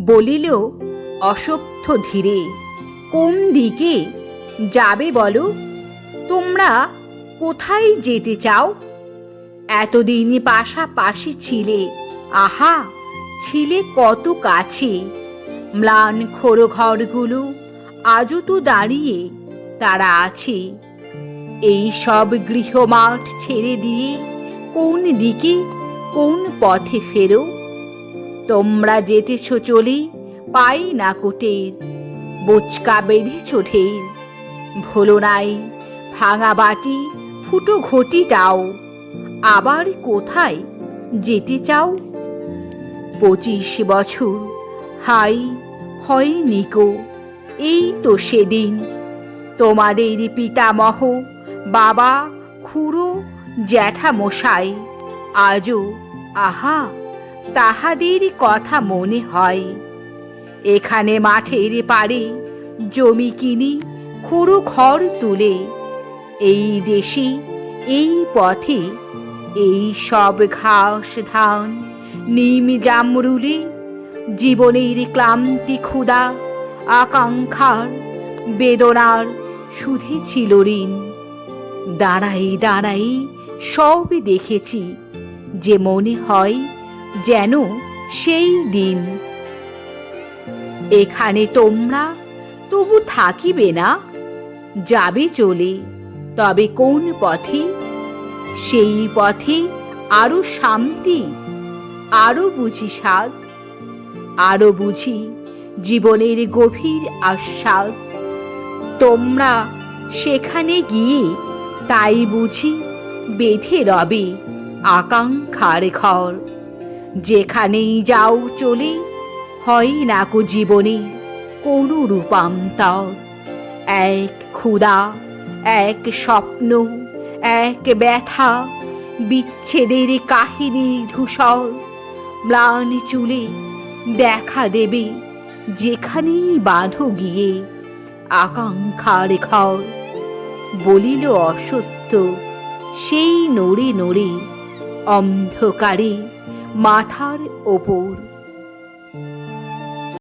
বলিল অসভ্য ধীরে, কোন দিকে যাবে বলো? তোমরা কোথায় যেতে চাও? এতদিন পাশাপাশি ছিলে, আহা, ছিলে কত কাছে। ম্লান খোড়ো ঘরগুলো আজও তো দাঁড়িয়ে তারা আছে। এই সব গৃহমাঠ ছেড়ে দিয়ে কোন দিকে, কোন পথে ফেরো? তোমরা যেতেছ চলি, পাই না কোটের। বোচকা বেঁধেছ ঢের। ভোলো নাই, ভাঙা বাটি, ফুটো ঘটিটাও আবার কোথায় যেতে চাও? পঁচিশ বছর, হাই হয় নিকো এই তো সেদিন। তোমাদের পিতামহ, বাবা, খুড়ো, জ্যাঠামশাই, আজও, আহা তাহাদের কথা মনে হয়। এখানে মাঠের পাড়ে জমি কিনি খুড়ো ঘর তুলে। এই দেশে, এই পথে, এই সব ঘাস ধান, নিম জামরুলে, জীবনের ক্লান্তি ক্ষুদা আকাঙ্ক্ষার বেদনার সুধে ছিল ঋণ। দাঁড়াই দাঁড়াই সব দেখেছি, যে মনে হয় যেন সেই দিন। এখানে তোমরা তবু থাকিবে না, যাবে চলে, তবে কোন পথে? সেই পথে আরও শান্তি, আরও বুঝি স্বাদ, আরও বুঝি জীবনের গভীর আস্বাদ। তোমরা সেখানে গিয়ে তাই বুঝি বেঁধে রবে আকাঙ্ক্ষার ঘর। যেখানেই যাও চলি, হয় না কো জীবনে কোনো রূপান্তর। এক ক্ষুদা এক স্বপ্ন, এক ব্যথা, বিচ্ছেদের কাহিনী ধূসর। ম্লান চুলে দেখা দেবে, যেখানেই বাঁধো গিয়ে আকাঙ্ক্ষার ঘর। বলিল অসত্য, সেই নড়ে নড়ে অন্ধকারে মাথার ওপর